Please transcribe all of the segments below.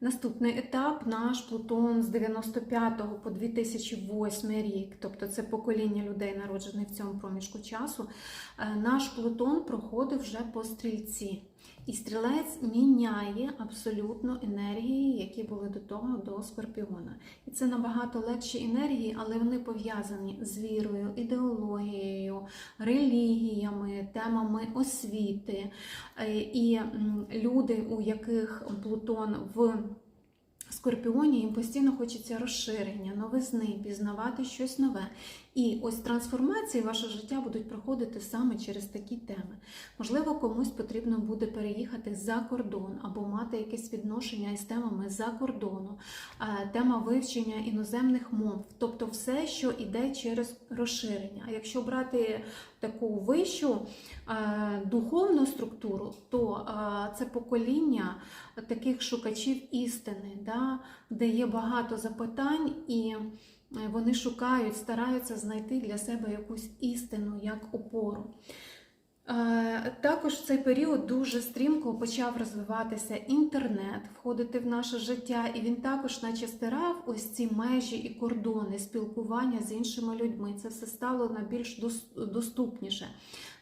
Наступний етап наш Плутон з 95 по 2008 рік, тобто це покоління людей, народжених в цьому проміжку часу. Е, Наш Плутон проходив вже по стрільці. І стрілець міняє абсолютно енергії, які були до того до Скорпіона. І це набагато легші енергії, але вони пов'язані з вірою, ідеологією, релігіями, темами освіти. Е, І люди, у яких Плутон в Скорпіоні, їм постійно хочеться розширення, новизни, пізнавати щось нове. І ось трансформації ваше життя будуть проходити саме через такі теми. Можливо, комусь потрібно буде переїхати за кордон або мати якесь відношення із темами за кордону, Е, тема вивчення іноземних мов, тобто все, що йде через розширення. А якщо брати таку вищу е, духовну структуру, то е, це покоління таких шукачів істини, да, де є багато запитань і. Е, Вони шукають, стараються знайти для себе якусь істину як опору. Також в цей період дуже стрімко почав розвиватися інтернет, входити в наше життя, і він також, наче стирав ось ці межі і кордони спілкування з іншими людьми. Це все стало на більш доступніше.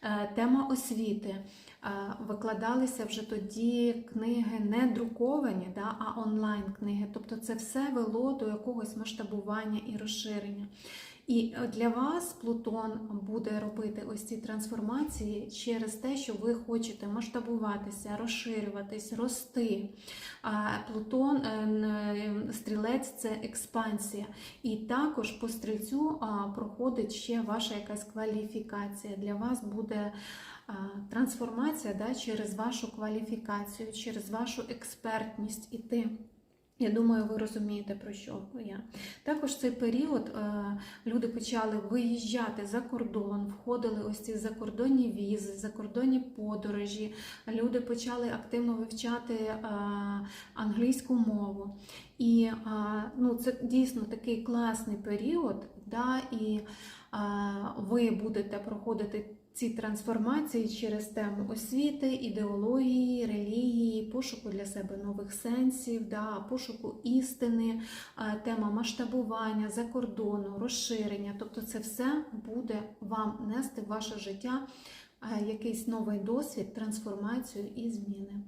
Е, Тема освіти. Е, Викладалися вже тоді книги не друковані, да, а онлайн книги. Тобто це все вело до якогось масштабування і розширення. І е, для вас Плутон буде робити ось ці трансформації через те, що ви хочете масштабуватися, розширюватись, рости. А Плутон, е, стрілець це експансія. І також по стрільцю проходить ще ваша якась кваліфікація. Для вас буде трансформація да, через вашу кваліфікацію, через вашу експертність іти. Я думаю, ви розумієте, про що я. Також цей період е, люди почали виїжджати за кордон, входили ось ці закордонні візи, закордонні подорожі. Люди почали активно вивчати е, англійську мову. І е, ну, це дійсно такий класний період, да, і ви будете проходити ці трансформації через тему освіти, ідеології, релігії, пошуку для себе нових сенсів, да, пошуку істини, е, тема масштабування, закордону, розширення. Тобто це все буде вам нести в ваше життя е, якийсь новий досвід, трансформацію і зміни.